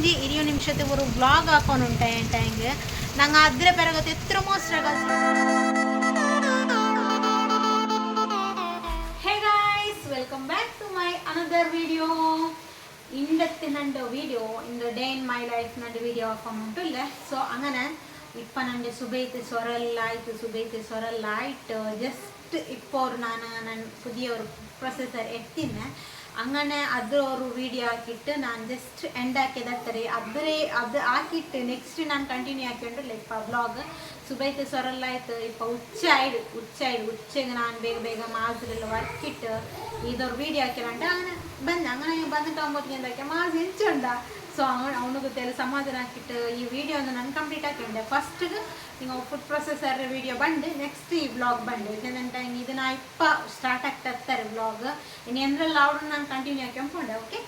ಒಂಜಿ ಇರಿಯು ನಿಮಿಷದ ಒಂದು ಬ್ಲಾಗ್ ಹಾಕೊಂಡು ಉಂಟಾಯ ಟೈಂಗ್ ನಂಗೆ ಅದ್ರ ಪೆರಗತ್ತೆ ಎತ್ರ ಮೋಸ್ಟ್ರಾಗ hey guys welcome back to my another video ഇന്നത്തെ നണ്ട് വീഡിയോ ഇന്ന് day in my life നണ്ട് video ಹಾಕೊಂಡುಂಟುಲ್ಲ so അങ്ങനെ ಇಪ್ಪ ನಂಗೆ ಸುಬೈತೆ ಸೊರೆಲ್ಲ ಆಯಿತು ಸುಬೈತೆ ಸೊರೆಲ್ಲ ಆಯಿತು ಜಸ್ಟ್ ഇപ്പോൾ ನಾನು ನನ್ನ പുതിയ ഒരു ಪ್ರೊಸೆಸರ್ ಎತ್ತಿನ അങ്ങനെ ಅದು ಅವರು ವಿಡಿಯೋ ಹಾಕಿಟ್ಟು ನಾನು ಜಸ್ಟ್ ಎಂಡ್ ಹಾಕಿದಾಗ್ತಾರೆ ಅದರೆ ಅದು ಹಾಕಿಟ್ಟು ನೆಕ್ಸ್ಟ್ ನಾನು ಕಂಟಿನ್ಯೂ ಹಾಕೊಂಡು ಲೈಕ್ ಬ್ಲಾಗ್ ಸುಬೈತೆ ಸೊರಲ್ಲ ಆಯ್ತು ಇಪ್ಪ ಉಚ್ಚಾಯ್ಡು ಉಚ್ಚಾಯ್ಡು ಉಚ್ಚೆಗೆ ನಾನು ಬೇಗ ಬೇಗ ಮಾಸರೆಲ್ಲ ವರ್ಕಿಟ್ಟು ಇದವ್ರು ವಿಡಿಯೋ ಹಾಕಿರಂಟ അങ്ങനെ ಬಂದ അങ്ങനെ ಬಂದಿಟ್ಟು ಒಂಬತ್ತು ಗಂಟೆ ಮಾಸ್ ಹೆಂಚುಂಡ ಸೊ ಅವನು ಅವನಿಗೆ ಸಮಾಧಾನ ಹಾಕಿಟ್ಟು ಈ ವಿಡಿಯೋನ ನಾನು ಕಂಪ್ಲೀಟ್ ಆಗಿ ಹಾಕಿಂಡೆ ಫಸ್ಟ್ ನೀವು ಫುಡ್ ಪ್ರೊಸೆಸರ್ ವಿಡಿಯೋ ಬಂದು ನೆಕ್ಸ್ಟ್ ಈ ಬ್ಲಾಗ್ ಬಂದು. ಇದನ್ನ ಟೈಮ್ ಇದನ್ನ ಇಪ್ಪ ಸ್ಟಾರ್ಟ್ ಆಗ್ತಾ ಇರ್ತಾರೆ ಬ್ಲಾಗ್ ಇನ್ನು ಎಂದ್ರಲ್ಲಿ ಅವ್ರನ್ನ ನಾನು ಕಂಟಿನ್ಯೂ ಹಾಕೊಂಡೆ ಓಕೆ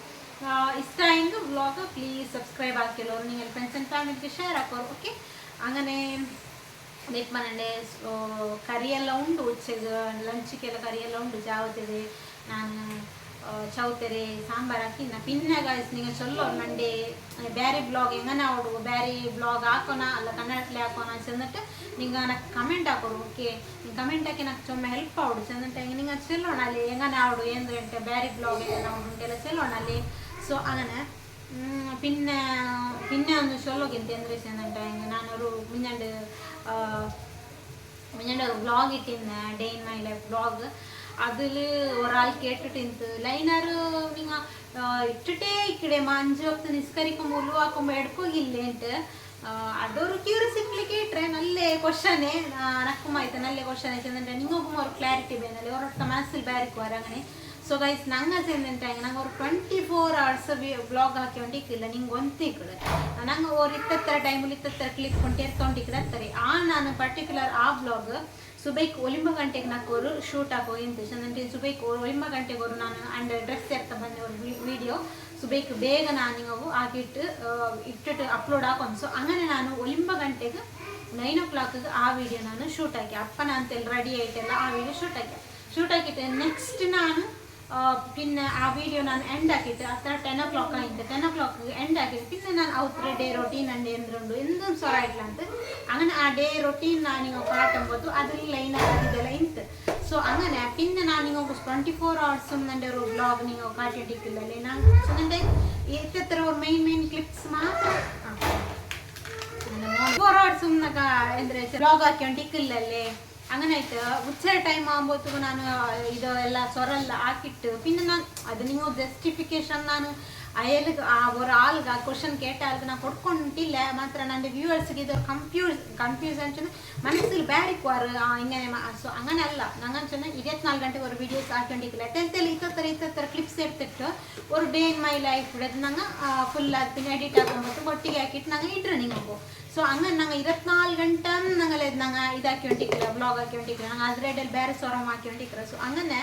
ಇಷ್ಟ ಆಯ್ತು ಬ್ಲಾಗ್ ಪ್ಲೀಸ್ ಸಬ್ಸ್ಕ್ರೈಬ್ ಹಾಕಿಲ್ಲವ್ರು ನೀವು ಫ್ರೆಂಡ್ಸ್ ಆ್ಯಂಡ್ ಫ್ಯಾಮಿಲಿಗೆ ಶೇರ್ ಹಾಕೋರು ಓಕೆ ಹಂಗನೇ ಬೇಕು ಮನೆ ಕರಿಯೆಲ್ಲ ಉಂಡು ಉಚ್ಚೆಗೆ ಲಂಚಿಗೆಲ್ಲ ಕರಿಯೆಲ್ಲ ಉಂಡು ಜಾವತ್ತಿದೆ ನಾನು ಚೌತೆರೆ ಸಾಂಬಾರ್ ಹಾಕಿನ ಪಿನ್ನ ಗಾಯ್ಸ್ ನೀವು ಚೊಲ್ಲೋ ನಂಡೆ ಬ್ಯಾರಿ ಬ್ಲಾಗ್ ಹೆಂಗನ ಅವಡು ಬ್ಯಾರಿ ಬ್ಲಾಗ್ ಹಾಕೋಣ ಅಲ್ಲ ಕನ್ನಡದಲ್ಲಿ ಹಾಕೋಣ ಚೆಂದಟ್ಟು ನಿಂಗೆ ನನಗೆ ಕಮೆಂಟ್ ಹಾಕೋರು ಓಕೆ ನೀವು ಕಮೆಂಟ್ ಹಾಕಿ నాకు ಚೊಮ್ಮೆ ಹೆಲ್ಪ್ ಆವಡು ಚೆಂದಟ್ಟು ಹೆಂಗೆ ನಿಂಗೆ ಚೆಲ್ಲೋಣ ಅಲ್ಲಿ ಹೆಂಗನ ಆವಡು ಏನು ಗಂಟೆ ಬ್ಯಾರಿ ಬ್ಲಾಗ್ ಎಲ್ಲ ಉಂಟೆಲ್ಲ ಚೆಲ್ಲೋಣ ಅಲ್ಲಿ ಸೊ അങ്ങനെ പിന്നെ പിന്നെ ഒന്ന് ചൊല്ലോക്കിൻ എന്ത് ചെന്നിട്ട് ഞാനൊരു മിഞ്ഞണ്ട് മിഞ്ഞണ്ട് ഒരു വ്ളോഗ് ഇട്ടിരുന്ന day in my life vlog അതിൽ ഒരാൾക്ക് ഇട്ടിട്ട് ലൈനർ നിങ്ങൾ ഇട്ടിട്ടേ ഇക്കടെ അഞ്ച് വക്ത് നിസ്കരിക്കുമ്പോൾ ഉലുവാക്കുമ്പോൾ എടുക്കില്ലേട്ട് അതൊരു ക്യൂരിയസിറ്റിലേക്ക് ഇട്ടേ നല്ല ക്വസ്റ്റനെ നക്കുമായിട്ട് നല്ല ക്വസ്റ്റൻ ചെന്നിട്ട് നിങ്ങൾക്കും ഒരു ക്ലാരിറ്റി വേണല്ലേ ഒരൊട്ട മനസ്സിൽ ബാരിക്കും അങ്ങനെ ಸೊ ಗೈಸ್ ನಂಗೆ ಸೇಂದಂಟಾಗ ನಂಗೆ ಅವ್ರು ಟ್ವೆಂಟಿ ಫೋರ್ ಅವರ್ಸ್ ಬ್ಲಾಗ್ ಹಾಕಿ ಹೊಂಟಿಕ್ಕಿಲ್ಲ ನಿಂಗೆ ಒಂತಿಕ್ಕಳು ನಂಗೆ ಅವ್ರು ಇತ್ತರ ಟೈಮಲ್ಲಿ ಇತ್ತರ ಕ್ಲಿಪ್ ಹೊಂಟಿ ಎತ್ತೊಂಟಿಕ್ಕದಂತಾರೆ ಆ ನಾನು ಪರ್ಟಿಕ್ಯುಲರ್ ಆ ಬ್ಲಾಗ್ ಸುಬೈಕ್ ಒಲಿಂಬ ಗಂಟೆಗೆ ನಾಕೋರು ಶೂಟ್ ಆಗೋ ಅಂತ ಅಂದರೆ ಸುಬೈಕ್ ಒಲಿಂಬ ಗಂಟೆಗೋರು ನಾನು ಅಂಡ್ ಡ್ರೆಸ್ ಎತ್ತಾ ಬಂದೆ ಅವ್ರ ವಿಡಿಯೋ ಸುಬೈಕ್ ಬೇಗ ನಾನು ಅವು ಆಗಿಟ್ಟು ಇಟ್ಟಿಟ್ಟು ಅಪ್ಲೋಡ್ ಹಾಕೊಂಡ್ಸು ಹಂಗನೆ ನಾನು ಒಲಿಂಬ ಗಂಟೆಗೆ ನೈನ್ ಓ ಕ್ಲಾಕಿಗೆ ಆ ವಿಡಿಯೋ ನಾನು ಶೂಟ್ ಹಾಕಿ. ಅಪ್ಪನ ಅಂತೆಲ್ಲ ರೆಡಿ ಆಯ್ತೆಲ್ಲ ಆ ವಿಡಿಯೋ ಶೂಟ್ ಹಾಕಿ. ಶೂಟ್ ಹಾಕಿಟ್ಟೆ ನೆಕ್ಸ್ಟ್ ನಾನು ಪಿನ್ ಆ ವಿಡಿಯೋ ನಾನು ಎಂಡ್ ಹಾಕಿದ್ದೆ ಆ ಥರ ಟೆನ್ ಓ ಕ್ಲಾಕ್ ಆಯಿತು. ಟೆನ್ ಓ ಕ್ಲಾಕ್ಗೆ ಎಂಡ್ ಹಾಕಿದ್ದೆ ಪಿನ್ ನಾನು ಅವ್ರ ಡೇ ರೊಟೀನ್ ಅಂಡ್ ಎಂದ್ರುಂಡು ಎಂದೊಂದು ಸ್ವರ ಇಟ್ಲಂತ അങ്ങനെ ആ ഡേ റൊട്ടീൻ ನಾನಿಗೆ ಕಾಟಂಬೋದು ಅದ್ರಲ್ಲಿ ಲೈನ್ ಆಗಿದೆಲ್ಲ സോ അങ്ങനെ പിന്നെ ನಾನಿಗೆ ಟ್ವೆಂಟಿ ಫೋರ್ ಅವರ್സും എൻ്റെ ഒരു വ്ളോഗ് നിങ്ങൾ കാട്ടിട്ടില്ലല്ലേ ഞാൻ എത്ര ഒരു മെയിൻ മെയിൻ ക്ലിപ്സ് മാത്രം ഫോർ അവರ್സും ಎಂದ್ರೆ ವ್ಲಾಗ್ ಹಾಕೊಂಡಿಕ್ಕಿಲ್ಲಲ್ಲೇ അങ്ങനെ ആയിട്ട് ഉച്ച ടൈം ആകുമ്പോഴത്തേക്കും ഞാൻ ഇത് എല്ലാം സ്വരെല്ലാം ആക്കിയിട്ട് പിന്നെ ഞാൻ അത് നിങ്ങൾ ജസ്റ്റിഫിക്കേഷൻ ഞാൻ ಅಯ್ಯಲಿಗೆ ಅವ್ರ ಆಲ್ಗೆ ಕ್ವಶನ್ ಕೇಟ ಆಲ್ಗೆ ನಾ ಕೊಡ್ಕೊಂಡಿಲ್ಲ ಮಾತ್ರ ನನ್ನ ವ್ಯೂವರ್ಸ್ಗೆ ಇದು ಕನ್ಫ್ಯೂಸ್ ಕನ್ಫ್ಯೂಸ್ ಅಂಚನೆ ಮನಸ್ಸಿಗೆ ಬ್ಯಾರಿಕ್ ವಾರ ಹಿಂಗನೆ ಸೊ ಹಂಗನೆ ಅಲ್ಲ ನಂಗಂಚನೆ ಇಪ್ಪತ್ನಾಲ್ಕು ಗಂಟೆಗೆ ಅವ್ರ ವೀಡಿಯೋಸ್ ಹಾಕೊಂಡಿಕ್ಕಿಲ್ಲ ತೆಲ್ ಇತ್ತರ ಇತ್ತರ ಕ್ಲಿಪ್ಸ್ ಎಡ್ತಿಟ್ಟು ಅವ್ರ ಡೇ ಇನ್ ಮೈ ಲೈಫ್ ಬಿಡೋದು ನಂಗೆ ಫುಲ್ ಆಗ್ತೀನಿ ಎಡಿಟ್ ಹಾಕೊಂಬತ್ತು ಒಟ್ಟಿಗೆ ಹಾಕಿಟ್ಟು ನಂಗೆ ಇಟ್ರೆ ನಿಂಗು ಸೊ ಹಂಗ ನಂಗೆ ಇಪ್ಪತ್ನಾಲ್ಕು ಗಂಟೆ ನಂಗೆ ನಂಗೆ ಇದಾಕಿ ಹೊಂಟಿಕ್ಕಿಲ್ಲ ಬ್ಲಾಗ್ ಹಾಕಿ ಹೊಂಟಿಕ್ಕಿಲ್ಲ ನಂಗೆ ಅದ್ರೆಡಲ್ಲಿ ಬೇರೆ ಸೊರಮ್ ಹಾಕಿ ಹೊಂಟಿಕ್ಕಿಲ್ಲ ಸೊ ಹಂಗನೆ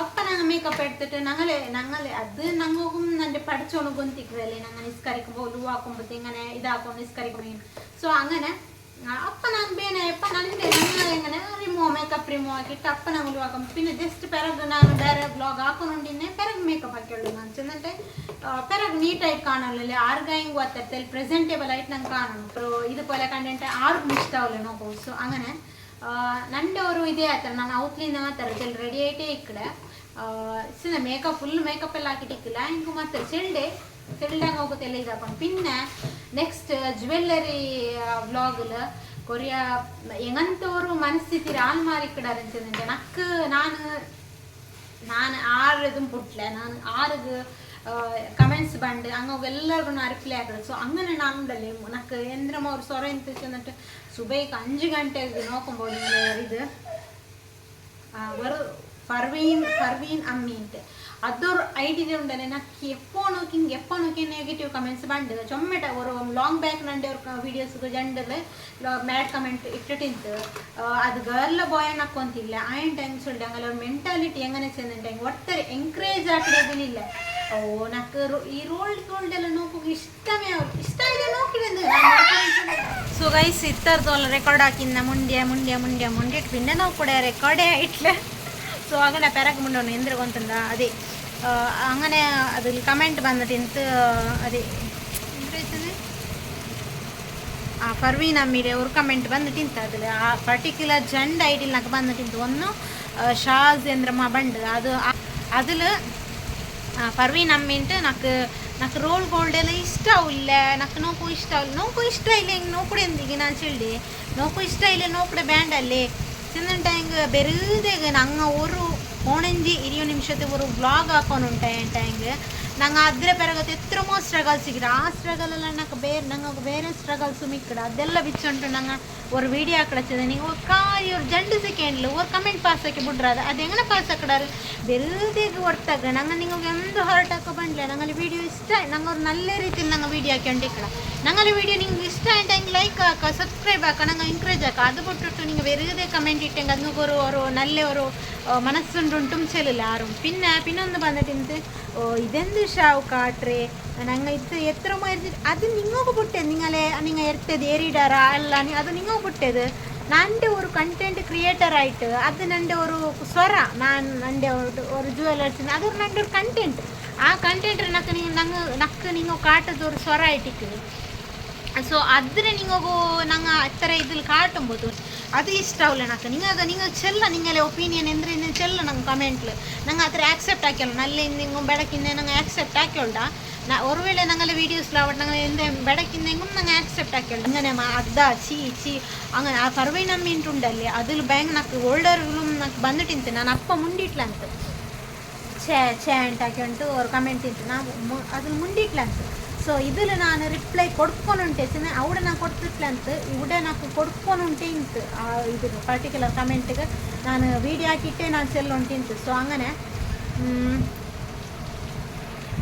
അപ്പൊ ഞങ്ങൾ മേക്കപ്പ് എടുത്തിട്ട് ഞങ്ങൾ ഞങ്ങൾ അത് ഞങ്ങൾക്കും എന്റെ പഠിച്ചോണുക്കും തിക്കുമല്ലേ ഞങ്ങൾ നിസ്കരിക്കുമ്പോൾ ഒഴിവാക്കുമ്പോഴത്തേ ഇങ്ങനെ ഇതാക്കും നിസ്കരിക്കും സോ അങ്ങനെ അപ്പം ഞാൻ പിന്നെ എപ്പം നല്ല റിമൂവ് മേക്കപ്പ് റിമൂവ് ആക്കിയിട്ട് അപ്പം ഞങ്ങൾ ഒഴിവാക്കും. പിന്നെ ജസ്റ്റ് പിറക് ഞാൻ വേറെ ബ്ലോഗ് ആക്കുന്നുണ്ടെന്നെ പിറക് മേക്കപ്പ് ആക്കിയുള്ളൂ ഞാൻ. ചെന്നിട്ട് പിറക് നീറ്റായി കാണുള്ളൂ ആർക്കായും അത്തരത്തിൽ പ്രസന്റബിൾ ആയിട്ട് ഞങ്ങൾ കാണണം. ഇപ്പോൾ ഇതുപോലെ കണ്ടിട്ട് ആർക്കും ഇഷ്ടമല്ല നോക്കും. സോ അങ്ങനെ നല്ല ഒരു ഇതേ ആത്തരം ഞാൻ ഔട്ട്ലിന്ന് ആ തരത്തിൽ റെഡി ആയിട്ടേ ഇക്കടെ சிನ ಮೇಕಪ್ ಫುಲ್ ಮೇಕಪ್ ಎಲ್ಲ ಹಾಕಿಟ್ಟಿಕ್ಕಿಲ್ಲ ಹಿಂಗೆ ಮತ್ತೆ ಚೆಲ್ಡೆ ಚೆಲ್ಡಾಗ ಹೋಗುತ್ತೆ ಎಲ್ಲ ಇದಾಕೊಂಡು ಪಿನ್ನ ನೆಕ್ಸ್ಟ್ ಜುವೆಲ್ಲರಿ ವ್ಲಾಗಲ್ ಕೊರಿಯಾ ಎಂಗಂತವರು ಮನಸ್ಥಿತಿ ಆಲ್ಮಾರಿ ಇಕ್ಕಡಾರೆ ಅಂತ ನಕ್ಕು ನಾನು ನಾನು ஆறுதும் புட்டல நான் ஆறுது கமெண்ட்ஸ் பண்டு அங்கே எல்லாருக்கும் நான் ரிப்ளை ஆகிடும் ஸோ அங்கே நானும் உனக்கு எந்திரமா ஒரு சொரம் இருந்துச்சுன்னுட்டு சுபைக்கு அஞ்சு கண்டே நோக்கும்போது இது. ஒரு ಪರ್ವೀನ್ ಪರ್ವೀನ್ ಅಮ್ಮಿ ಅಂತೆ ಅದರ ಐಡಿದೆ ಉಂಡನೆ ನಕ್ಕೆ ಎಪ್ಪೋ ನೋಕಿಂಗ್ ಎಪ್ಪೋ ನೋಕೆ ನೆಗೆಟಿವ್ ಕಮೆಂಟ್ಸ್ ಬಂದ ಚೊಮ್ಮೆಟ ಅವರು ಲಾಂಗ್ ಬ್ಯಾಕ್ ನಂಡೆ ಅವ್ರ ವೀಡಿಯೋಸ್ ಜಂಡಲ್ ಮ್ಯಾಡ್ ಕಮೆಂಟ್ ಇಟ್ಟಿಂತು ಅದು ಗರ್ಲ್ ಬಾಯ್ ನಕ್ಕೊಂತಿಲ್ಲ ಆಯನ್ ಟೈಮ್ ಸೊಲ್ಡಂಗ್ ಅವ್ರ ಮೆಂಟಾಲಿಟಿ ಹೆಂಗನೆ ಸೇರ್ನಂಟಂಗ್ ಒಟ್ಟಾರೆ ಎಂಕರೇಜ್ ಇಲ್ಲ ಓ ನಕ್ಕೆ ಈ ರೋಲ್ಡ್ ರೋಲ್ಡ್ ನೋಕು ಇಷ್ಟವೇ ಅವ್ರು ಇಷ್ಟ ಇದೆ ನೋಕಿದೆ ಸೊ ಗೈಸ್ ಇತ್ತರ್ದು ರೆಕಾರ್ಡ್ ಹಾಕಿಂದ ಮುಂಡ್ಯ ಮುಂಡ್ಯ ಮುಂಡ್ಯ ಮುಂಡ್ಯ ಇಟ್ಬಿಂದ ನಾವು ಕೂಡ ರೆಕಾರ್ಡೇ ಇಟ್ಲೆ ಸೊ ಹಂಗೆ ಪೆರಕ್ ಎಂದ್ರೆ ಎಂದ್ರಗೊಂತಂದ ಅದೇ ಹಂಗನೆ ಅದು ಕಮೆಂಟ್ ಬಂದಿಂತ ಅದೇ ಆ, ಪರ್ವೀನ ಮೀರೆ ಅವ್ರ ಕಮೆಂಟ್ ಬಂದಿಂತ ಅದು ಆ ಪರ್ಟಿಕ್ಯುಲರ್ ಜಂಡ್ ಐಡಿಲ್ ನಕ ಬಂದಿಂತ ಒಂದು ಶಾಸ್ ಎಂದ್ರೆ ಮ ಬಂಡ, ಅದು ಅದ್ಲ ಪರ್ವೀನ್ ಅಮ್ಮಿಂಟ್ ನಕ್ ನಕ್ ರೋಲ್ ಗೋಲ್ಡ್ ಎಲ್ಲ ಇಷ್ಟ ಇಲ್ಲ ನಕ್ ನೋಕು ಇಷ್ಟ ಇಲ್ಲ ನೋಕು ಇಷ್ಟ ಇಲ್ಲ ಹಿಂಗೆ ನೋಕುಡೆ ಅಂದಿಗೆ ನಾನು ಚಿಳ್ಳಿ ನೋಕು ಇಷ್ಟ ಇಲ್ಲ ನೋಕುಡೆ ಬ್ಯಾಂಡಲ್ಲಿ ചെന്നിട്ട് ಹಿಂಗೆ ಬೆರುದೇಗೆ ನಂಗೆ ഒരു ഓണഞ്ചി ഇരുപത് നിമിഷത്തെ ഒരു വ്ളോഗ് ಹಾಕೊಂಡುಂಟೆ ಹಿಂಗೆ ನಂಗೆ ಅದ್ರ ಪೆರಗತ್ತೆ ಎತ್ರಮೋ ಸ್ಟ್ರಗಲ್ ಸಿಕ್ಕಿದೆ ಆ ಸ್ಟ್ರಗಲ್ ಎಲ್ಲ ನಂಗೆ ಬೇರೆ ನಂಗೆ ಬೇರೆ ಸ್ಟ್ರಗಲ್ಸು ಮಿಕ್ಕಡ ಅದೆಲ್ಲ ಬಿಚ್ಚುಂಟು ನಂಗೆ ஒரு வீடியோ ஆக்கிடச்சது நீங்கள் ஒரு காரி ஒரு ஜண்டு செகண்டில் ஒரு கமெண்ட் பாஸ் ஆக்கி ಬಿಡ್ರಾದ ಅದು ಹೆಂಗನ ಪಾಸ್ ಆಕಡಾರು ಬೆಲ್ದಿಗೆ ಹೊರ್ತಾಗ ನಂಗೆ ನಿಮಗೆ ಒಂದು ಹರ್ಟ್ ಹಾಕೋ ಬಂಡ್ಲೆ ನಂಗಲ್ಲಿ ವಿಡಿಯೋ ಇಷ್ಟ ನಂಗೆ ಅವ್ರು ನಲ್ಲ ರೀತಿಯಲ್ಲಿ ನಂಗೆ ವೀಡಿಯೋ ಹಾಕೊಂಡಿಕ್ಕಳ ನಂಗಲ್ಲಿ ವೀಡಿಯೋ ನಿಮ್ಗೆ ಇಷ್ಟ ಆಯ್ತಂಗೆ ಲೈಕ್ ಹಾಕ ಸಬ್ಸ್ಕ್ರೈಬ್ ಹಾಕ ನಂಗೆ ಎಂಕರೇಜ್ ಹಾಕ ಅದು ಬಿಟ್ಟು ನೀವು ಬೇರೆ ಕಮೆಂಟ್ ಇಟ್ಟಂಗೆ ಅದನ್ನೂ ಅವರು ಅವರು ನಲ್ಲೇ ಅವರು ಮನಸ್ಸುಂಡು ತುಂಬಿಸಲಿಲ್ಲ ಆರು ಪಿನ್ನ ಪಿನ್ನೊಂದು ಬಂದಿಟ್ಟಿಂದು ಇದೆಂದು ഷാവ് കാട്ടേ ഞങ്ങൾ ഇത് എത്ര മരുന്ന് അത് നിങ്ങൾക്ക് പൊട്ടത് നിങ്ങളെ നിങ്ങൾ എടുത്തത് ഏറിയിടാറാ അല്ല അത് നിങ്ങൾ പൊട്ടത് നന്റെ ഒരു കണ്ടന്റ് ക്രിയേറ്റർ ആയിട്ട് അത് നന്റെ ഒരു സ്വര ഞാൻ നന്റെ ഒരു ജ്വല്ലേഴ്സിന് അതൊരു നന്റെ ഒരു കണ്ടന്റ് ಆ ಕಂಟೆಂಟ್ ನಕ್ಕ ನೀವು ನಂಗೆ ನಕ್ಕ ನೀವು ಕಾಟದವ್ರು ಸ್ವರ ಇಟ್ಟಿಕ್ಕಿದೆ. ಸೊ ಅದ್ರೆ ನಿಂಗೂ ನಂಗೆ ಆ ಥರ ಇದ್ರಲ್ಲಿ ಕಾಟುಂಬೋದು. ಅದು ಇಷ್ಟ ಅವಲ್ಲ ನಕ್ಕ. ನಿಂಗೆ ಅದು ನಿಂಗೆ ಚೆಲ್ಲ ನಿಂಗೆಲ್ಲ ಒಪಿನಿಯನ್ ಎಂದ್ರೆ ಇನ್ನು ಚೆಲ್ಲ ನಂಗೆ ಕಮೆಂಟ್ಲು ನಂಗೆ ಆ ಥರ ಆಕ್ಸೆಪ್ಟ್ ಹಾಕ್ಯಲ್ಲ ನಲ್ಲಿ ನಿಂಗೆ ಬೆಳಕಿಂದ ನಂಗೆ ಆಕ್ಸೆಪ್ಟ್ ಹಾಕ್ಯೊಳ್ಳ ನಾ ஒரு வேளை நாங்கள் வீடியோஸில் அவட் நாங்கள் எந்த விடக்கிந்தெங்கும் நாங்கள் ஆக்செப்ட் ஆக்கியோம் அங்கே நம்ம அதா சி சி அங்கே ಆ ಪರ್ವೈ ನಮ್ಮ ಇಂಟುಂಡಲ್ಲಿ ಅದ್ರಲ್ಲಿ ಬ್ಯಾಂಕ್ నాకు ಓಲ್ಡರ್ ರೂಮ್ నాకు ಬಂದಿಟ್ಟಿಂತೆ ನಾನು ಅಪ್ಪ ಮುಂದಿಟ್ಲಂತ ಛೇ ಛೇ ಅಂತ ಹಾಕೊಂಡು ಅವ್ರು ಕಮೆಂಟ್ ಇತ್ತು ನಾವು ಅದನ್ನ ಮುಂದಿಟ್ಲಂತು ಸೊ ಇದಿಲ್ಲ ನಾನು ರಿಪ್ಲೈ ಕೊಡ್ಕೊಂಡು ಸುಮ್ಮನೆ ಅವಡ ನಾ ಕೊಡ್ತಿಟ್ಲಂತು ಇವಡ ನಾಕು ಕೊಡ್ಕೊನುಂಟೆ ಇಂತು, ಆ ಇದು ಪರ್ಟಿಕ್ಯುಲರ್ ಕಮೆಂಟ್ಗೆ ನಾನು ವೀಡಿಯೋ ಹಾಕಿಟ್ಟೆ, ನಾನು ಸೆಲ್ ಉಂಟಿಂತು ಸೊ ಹಂಗನೆ.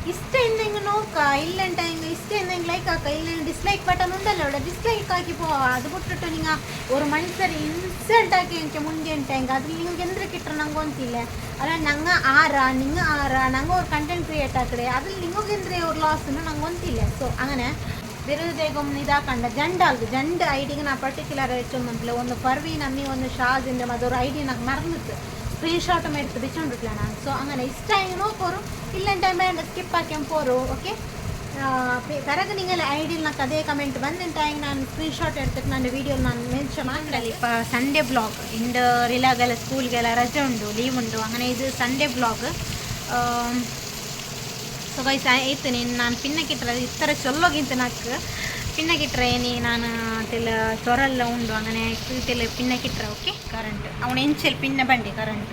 ಇಷ್ಟ ಎಂದಂಗೆ ನೋಕ ಇಲ್ಲ ಎಂಟಂಗೆ ಇಷ್ಟ ಲೈಕ್ ಹಾಕ ಇಲ್ಲ ಡಿಸ್ಲೈಕ್ ಬಟನ್ ಉಂಟಲ್ಲ ಅವಳ ಡಿಸ್ಲೈಕ್ ಹಾಕಿ ಪೋ ಅದು ಬಿಟ್ಟು ನಿಂಗೆ ஒரு மனுஷர் இன்ஸ்டண்ட்டாக எனக்கு முந்தின்ட்டாங்க அது நீங்கள் எந்திர கிட்டுறாங்க தெரியல ஆனால் நாங்கள் ஆறா நீங்கள் ஆறா நாங்கள் ஒரு கண்டென்ட் கிரியேட் ஆக்குறே அதில் நீங்கள் எந்திர ஒரு லாஸ்ன்னு நாங்கள் தெரியல ஸோ அங்கே விருதுதேகம் இதாக்கண்ட ஜண்டால்கு ஜண்டு ஐடிக்கு நான் பர்டிகுலர் வச்சு ஒன்று பர்வீன் அம்மி ஒன்று ஷாஜ் இந்த மாதிரி ஒரு ஐடி எனக்கு மறந்துட்டு സ്ക്രീൻഷോട്ടും എടുത്ത് വെച്ചുകൊണ്ടിട്ടുള്ളതാണ് സോ അങ്ങനെ ഇഷ്ടമായി നോക്കോറും ഇല്ലെങ്കിൽ വേണ്ട ಸ್ಕಿಪ್ ಹಾಕ್ಯಂಗೆ ಪೋರು ಓಕೆ ಕರೆಗೆ ನಿಂಗಲ್ಲ ಐಡಿಯಲ್ಲಿ నాకు ಅದೇ ಕಮೆಂಟ್ ಬಂದಿನ ಟೈಮ್ ನಾನು ಸ್ಕ್ರೀನ್ಶಾಟ್ ಎಡ್ತಿಟ್ಟು ನನ್ನ ವೀಡಿಯೋ ನಾನು ಮೆನ್ಷನ್ ಮಾಡಲಿ ಇಪ್ಪ ಸಂಡೆ ಬ್ಲಾಗ್ ಇಂದ ರಿಲಾಗೆಲ್ಲ ಸ್ಕೂಲ್ಗೆಲ್ಲ ರಜೆ ಉಂಡು ಲೀವ್ ಉಂಡು അങ്ങനെ ಇದು ಸಂಡೆ ಬ್ಲಾಗ್ ಸೊ ಗೈಸ್ ಆಯ್ತು ನೀನು ನಾನು ಪಿನ್ನಕ್ಕಿಟ್ಟರೆ ಇತ್ತರ ಚೊಲ್ಲೋಗಿಂತ ನಾಲ್ಕು ಪಿನ್ನಾಗಿ ನಾನು ತೆಲ ಸೊರಲ್ಲ ಉಂಡು ಅಂಗನೆ ತೆಲ ಪಿನ್ನಾಗಿ ಓಕೆ ಕರೆಂಟ್ ಅವನು ಎಂಚಲ್ ಪಿನ್ನ ಬಂಡಿ ಕರೆಂಟ್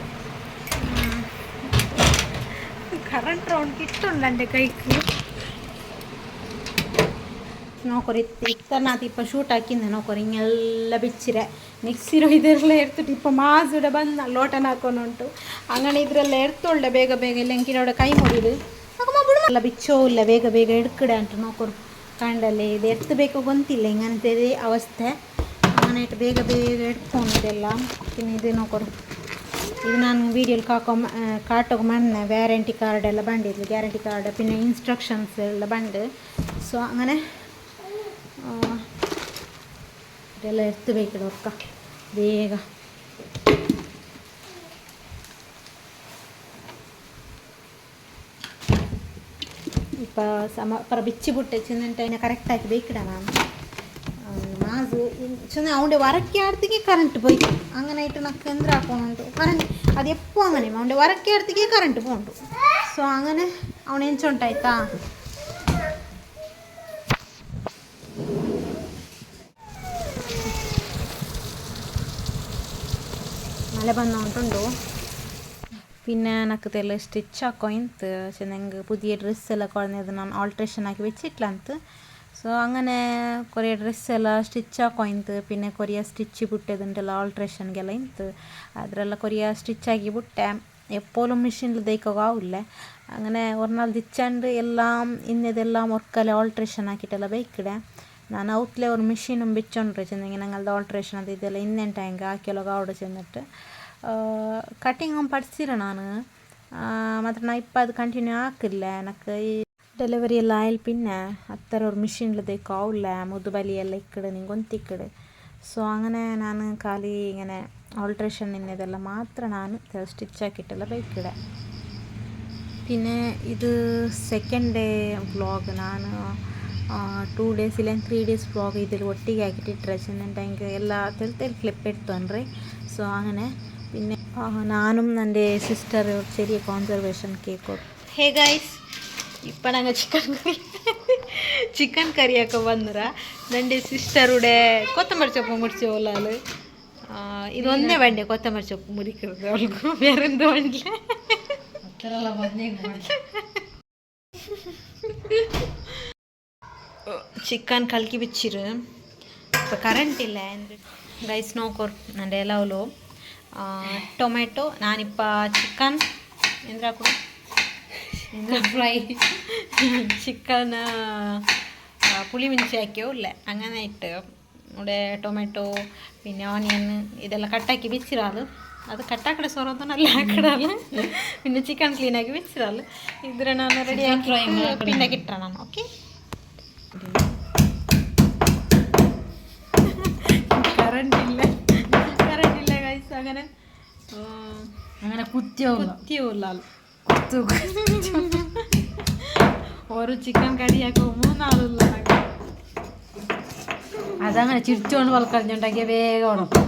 ಕರೆಂಟ್ ಅವನಿಗೆ ಇಟ್ಟು ಅಂಡೆ ಕೈ ನೋಕೋರಿ ಇತ್ತನ ದೀಪ ಶೂಟ್ ಹಾಕಿಂದ ನೋಕೋರಿ ಹಿಂಗೆಲ್ಲ ಬಿಚ್ಚಿರೆ. ಮಿಕ್ಸಿರೋ ಇದ್ರಲ್ಲ ಎರ್ತು ಇಪ್ಪ ಮಾಜುಡ ಬಂದ ಲೋಟನ ಹಾಕೊಂಡು ಉಂಟು. ಅಂಗಣ ಇದ್ರಲ್ಲ ಎರ್ತು ಬೇಗ ಬೇಗ ಇಲ್ಲ ಹೆಂಗಿರೋಡ ಕೈ ಮುಗಿದು. ಎಲ್ಲ ಬಿಚ್ಚೋ ಇಲ್ಲ, ಬೇಗ ಬೇಗ ಎಡ್ಕಡೆ ಅಂತ ನೋಕೋರು ಕಂಡಲ್ಲಿ ಇದು ಎತ್ತಬೇಕು ಗೊಂತಿಲ್ಲ ಹಿಂಗಂತದೇ ಅವಸ್ಥೆ അങ്ങനെ ಇಟ್ಟು ಬೇಗ ಬೇಗ ಎಡ್ಕೊಂಡು ಇದೆಲ್ಲ പിന്നെ ಇದು ನೋಕೊರು ಇದು ನಾನು ವೀಡಿಯೋಲಿ ಕಾಕೊ ಕಾಟೋಗ ಮಣ್ಣೆ ವ್ಯಾರಂಟಿ ಕಾರ್ಡ್ ಎಲ್ಲ ಬಂದಿದ್ಲು ಗ್ಯಾರಂಟಿ ಕಾರ್ಡ್ പിന്നെ ಇನ್ಸ್ಟ್ರಕ್ಷನ್ಸ್ ಎಲ್ಲ ಬಂದು ಸೊ അങ്ങനെ ಆ, ಇದೆಲ್ಲ ಎತ್ತಬೇಕು ಅಕ್ಕ ಬೇಗ ಸಮ ಪರ ಬಿಚ್ಚಿ ಬಿಟ್ಟೆ ಚಿನ್ನ ಕರೆಕ್ಟ್ ಆಗಿ ಬೇಕಿಡ ನಾನು ಮಾಸು ചെന്ന് അവൻ്റെ വരക്കി അടുത്തേക്ക് കറണ്ട് പോയി അങ്ങനെ ആയിട്ട് നമുക്ക് എന്താക്കുന്നുണ്ട് കറണ്ട് അത് എപ്പോൾ അങ്ങനെ അവൻ്റെ വരക്കി അടുത്തേക്ക് കറണ്ട് പോകുന്നുണ്ട് ಸೊ അങ്ങനെ ಅವನು ಎಂಚುಂಟಾಯ್ತಾ മഴ വന്നുകൊണ്ടുണ്ടോ പിന്നെ ನನಗೆಲ್ಲ ಸ್ಟಿಚ್ പക്ഷെ നിങ്ങൾക്ക് പുതിയ ഡ്രസ്സെല്ലാം കുഴഞ്ഞത് നാം ഓൾട്രേഷൻ ആക്കി വെച്ചിട്ടില്ലാന്ന് സോ അങ്ങനെ കുറേ ഡ്ರೆസ്സെല്ലാം സ്റ്റിച്ച് ಹಾಕೋಯ್ತು പിന്നെ കൊറിയ സ്റ്റിച്ച് ಬಿಟ್ಟಿದ್ದುಂಟೆಲ್ಲ ಆಲ್ಟ್ರೇಷನ್ಗೆಲ್ಲ അതിലെല്ലാം കുറേ സ്റ്റിച്ച് ആക്കി പുട്ടേ. എപ്പോഴും മെഷീനിൽ ആവില്ല അങ്ങനെ ഒരു തിച്ചാണ്ട് എല്ലാം ഇന്നതെല്ലാം ഒർക്കല ഓൾട്രേഷൻ ആക്കിയിട്ടെല്ലാം ബൈക്കിടെ. ഞാൻ ഔട്ടിലെ ഒരു മെഷീനും വെച്ചോണ്ടിരിച്ചെന്നെങ്കിൽ ഞങ്ങളുടെ ഓൾട്രേഷൻ അത് ഇതെല്ലാം ഇന്നേ ടാങ്ക് ആക്കിയാലോ അവിടെ ചെന്നിട്ട് ಕಟ್ಟಿಂಗ್ ಪಡಿಸಿರ ನಾನು ಮಾತ್ರ ನಾ ಇಪ್ಪ ಅದು ಕಂಟಿನ್ಯೂ ಹಾಕಿಲ್ಲ ನನಗೆ ಡೆಲಿವರಿ ಎಲ್ಲ ಆಯಿಲ್ ಪಿನ್ನೆ ಅತ್ತರ ಅವ್ರ ಮಿಷಿನ್ಲದೆ ಕಾವಿಲ್ಲ ಮುದುಬಲಿ ಎಲ್ಲ ಇಕ್ಕಡೆ ನಿಂಗೊಂದು ಇಕ್ಕಡೆ ಸೊ അങ്ങനെ ನಾನು ಖಾಲಿ ഇങ്ങനെ ഓൾട്രേഷൻ ഇന്നതെല്ലാം മാത്രം ഞാൻ സ്റ്റിച്ച് ആക്കിയിട്ടുള്ള ബൈക്കിടെ പിന്നെ ഇത് സെക്കൻഡ് ഡേ വ്ളോഗ് ഞാൻ ಟೂ ಡೇಸ್ ಇಲ್ಲ ತ್ರೀ ಡೇಸ್ ಬ್ಲಾಗ್ ಇದರಲ್ಲಿ ಒಟ್ಟಿಗೆ ಹಾಕಿಟ್ಟಿಟ್ರೆ ಚೆನ್ನಂಟಂಗೆ ಎಲ್ಲ ತೆಲ್ ತೆಲ್ ಕ್ಲಿಪ್ ಇಡ್ತಾನೆ ರೀ ಸೊ ಹಂಗನೆ പിന്നെ നാനും എൻ്റെ സിസ്റ്റർ ഒരു ചെറിയ കോൺസർവേഷൻ കേക്ക് ഹേ ഗൈസ് இப்போ நாங்கள் சிக்கன் கறி சிக்கன் கறியாக்க வந்துறா நண்டு சிஸ்டரோட கொத்தமல்லி சோப்பு முடிச்சு உள்ளாள் இது ஒன்றே வேண்டிய கொத்தமல்லி சோப்பு முடிக்கிறது அவளுக்கும் வேற எந்த வண்டியில் சிக்கன் கலக்கி வச்சிரு இப்போ கரண்ட் இல்லை கைஸ் நோக்கோர் நண்டு எல்லாம் அவ்வளோ ಟೊಮೆಟೊ ನಾನಿಪ್ಪ ಚಿಕನ್ ಎಂದ್ರೆ ഫ്രൈ? ചിക്കൻ പുളി പുളിമിഞ്ചി ആക്കിയോല്ലേ അങ്ങനെ ഇട്ട് നമ്മുടെ ടൊമാറ്റോ പിന്നെ ഓനിയൻ ഇതെല്ലാം കട്ടാക്കി വെച്ചിരാൾ അത് കട്ടാക്കട സോറൊന്നും നല്ല ആക്കടാൽ പിന്നെ ചിക്കൻ ക്ലീൻ ആക്കി വെച്ചിരാൾ ഇതിനാണ് റെഡിയാക്കി പിന്നെ കിട്ടണം. ഓക്കെ കറണ്ടില്ല അങ്ങനെ അങ്ങനെ കുത്തിയ ചിക്കൻ കടിയാക്കോ മൂന്നാളുള്ള അതങ്ങനെ ചിരിച്ചുകൊണ്ട് വളക്കറിഞ്ഞുണ്ടാക്കിയ വേഗം ഉണക്കും.